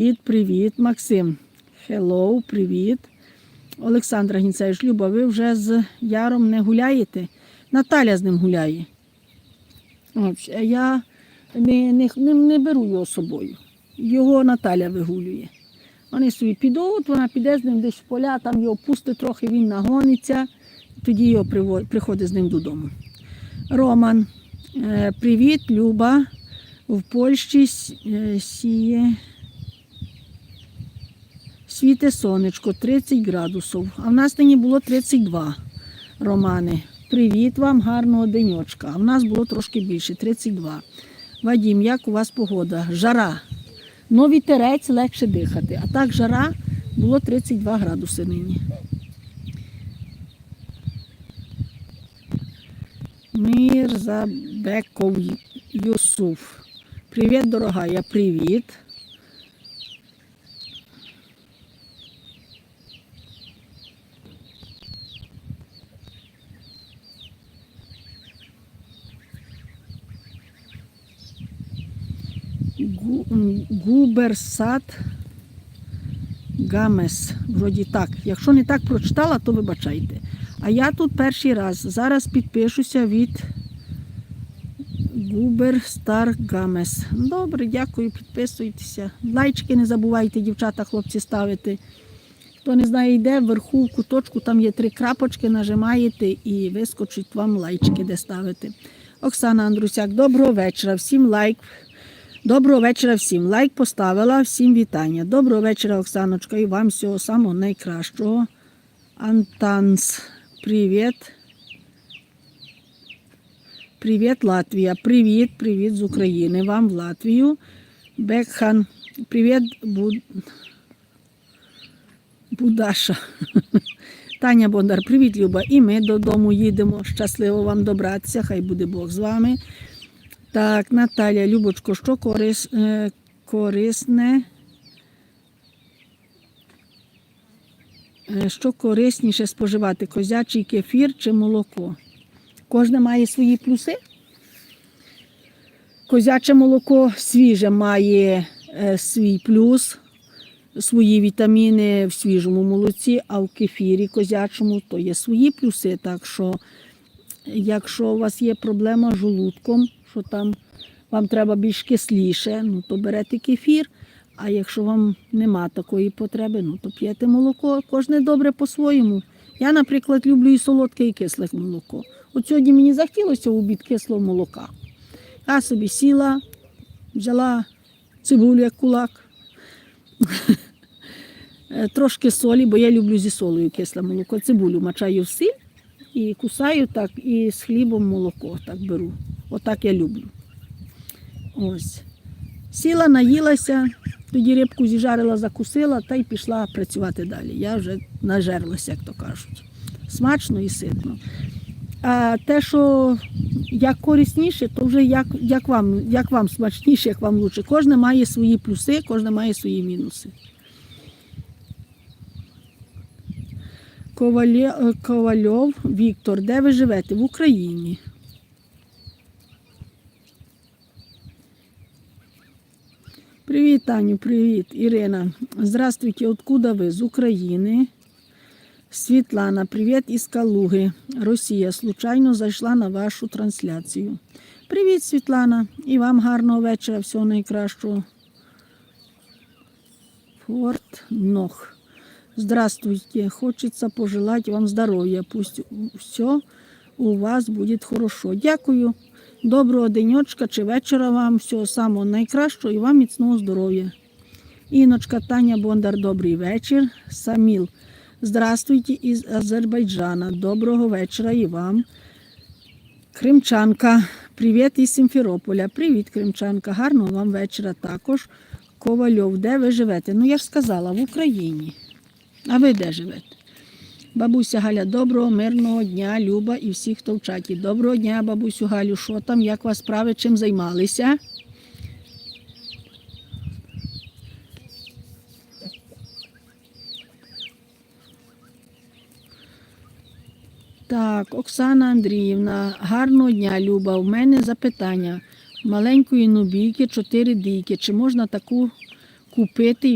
Привіт, привіт, Максим. Хеллоу, привіт. Олександра Гінцевич, Люба, ви вже з Яром не гуляєте? Наталя з ним гуляє. Я не, не, не, не беру його з собою. Його Наталя вигулює. Вони собі підуть, вона піде з ним десь в поля, там його пустить трохи, він нагониться, тоді його приво- приходить з ним додому. Роман, е, привіт, Люба. В Польщі е, сіє. Світе сонечко 30 градусів, а в нас нині було 32. Романе, привіт вам, гарного денечка. А в нас було трошки більше 32. Вадім, як у вас погода? Жара. Ну, вітерець легше дихати. А так жара було 32 градуси нині. Мірзабеков Юсуф. Привіт, дорога, я привіт. Губерсат Гамес. Вроді так. Якщо не так прочитала, то вибачайте. А я тут перший раз. Зараз підпишуся від Губер Стар Гамес. Добре, дякую, підписуйтеся. Лайчики не забувайте, дівчата, хлопці, ставити. Хто не знає, йде вверху в куточку, там є три крапочки, нажимаєте і вискочить вам лайчики, де ставити. Оксана Андрусяк, доброго вечора. Всім лайк. Доброго вечора всім. Лайк поставила, всім вітання. Доброго вечора, Оксаночка, і вам всього самого найкращого. Антанс, привіт. Привіт, Латвія. Привіт, привіт з України. Вам в Латвію. Бекхан, привіт, Буд... Будаша. Таня Бондар, привіт, Люба. І ми додому їдемо. Щасливо вам добратися. Хай буде Бог з вами. Так, Наталя, Любочко, що корис, е, корисне? Е, Що корисніше споживати, козячий кефір чи молоко? Кожне має свої плюси. Козяче молоко свіже має е, свій плюс, свої вітаміни в свіжому молоці, а в кефірі козячому то є свої плюси. Так що, якщо у вас є проблема з желудком, що там вам треба більш кисліше, ну то берете кефір. А якщо вам нема такої потреби, ну то п'єте молоко. Кожне добре по-своєму. Я, наприклад, люблю і солодке, і кисле молоко. От сьогодні мені захотілося обід кислого молока. Я собі сіла, взяла цибулю як кулак, Е, трошки солі, бо я люблю зі солою кисле молоко. Цибулю мачаю в сіль і кусаю так, і з хлібом молоко так беру. Отак я люблю. Ось. Сіла, наїлася, тоді рибку зіжарила, закусила та й пішла працювати далі. Я вже нажерлася, як то кажуть. Смачно і ситно. А те, що як корисніше, то вже як, як, вам, як вам смачніше, як вам лучше. Кожне має свої плюси, кожне має свої мінуси. Ковалє- Ковальов Віктор, де ви живете? В Україні. Привіт, Таню, привіт, Ірина. Здравствуйте, откуда ви? З України. Світлана, привіт із Калуги. Росія. Случайно зайшла на вашу трансляцію. Привіт, Світлана. І вам гарного вечора, всього найкращого. Форт Нох. Здравствуйте. Хочеться пожелати вам здоров'я. Пусть все у вас буде хорошо. Дякую. Доброго денечка чи вечора вам. Всього самого найкращого і вам міцного здоров'я. Іночка Таня Бондар, добрий вечір. Саміл. Здравствуйте із Азербайджана. Доброго вечора і вам. Кримчанка. Привіт із Сімферополя. Привіт, Кримчанка. Гарного вам вечора також. Ковальов, де ви живете? Ну, я ж сказала, в Україні. А ви де живете? Бабуся Галя, доброго, мирного дня, Люба і всі, хто в чаті. Доброго дня, бабусю Галю. Що там, як вас справи, чим займалися? Так, Оксана Андріївна, гарного дня, Люба. У мене запитання. Маленької нубійки, чотири дійки. Чи можна таку купити